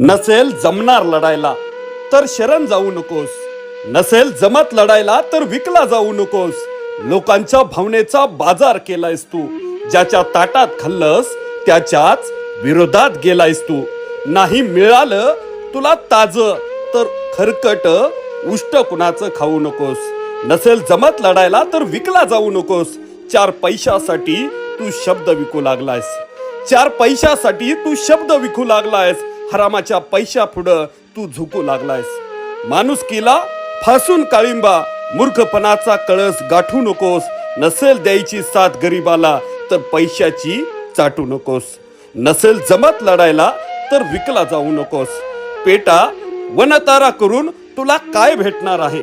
नसेल जमणार लढायला तर शरण जाऊ नकोस. नसेल जमत लढायला तर विकला जाऊ नकोस. लोकांच्या भावनेचा बाजार केलायस तू. ज्याच्या ताटात खाल्लंस त्याच्याच विरोधात गेलायस तू. नाही मिळालं तुला ताज तर खरकट उष्ट कुणाचं खाऊ नकोस. नसेल जमत लढायला तर विकला जाऊ नकोस. चार पैशासाठी तू शब्द विकू लागलायस. चार पैशासाठी तू शब्द विकू लागलायस. हरामाच्या पैशा पुढं तू झुकू लागलायस. माणूस केला फासून काळिंबा मूर्खपणाचा कळस गाठू नकोस. नसेल द्यायची साथ गरीबाला तर पैशाची चाटू नकोस. नसेल जमत लढायला तर विकला जाऊ नकोस. पेटा वनतारा करून तुला काय भेटणार आहे?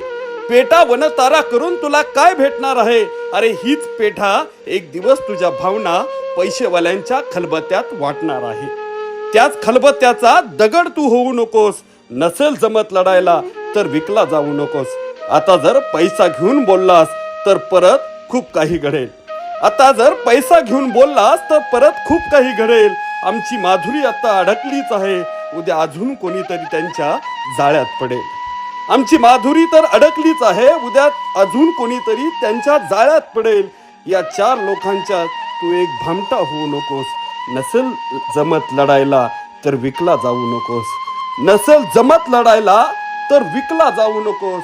पेटा वनतारा करून तुला काय भेटणार आहे? अरे हीच पेठा एक दिवस तुझ्या भावना पैसेवाल्यांच्या खलबत्यात वाटणार आहे. त्याच खलबत्त्याचा दगड तू होऊ नकोस. नसेल जमत लढायला तर विकला जाऊ नकोस. आता जर पैसा घेऊन बोललास तर परत खूप काही घडेल. आता जर पैसा घेऊन बोललास तर परत खूप काही घडेल. आमची माधुरी आता अडकलीच आहे. उद्या अजून कोणीतरी त्यांच्या जाळ्यात पडेल. आमची माधुरी तर अडकलीच आहे. उद्या अजून कोणीतरी त्यांच्या जाळ्यात पडेल. या चार लोकांच्या तू एक भामटा होऊ नकोस. नसेल जमत लढायला तर विकला जाऊ नकोस. नसेल जमत लढायला तर विकला जाऊ नकोस.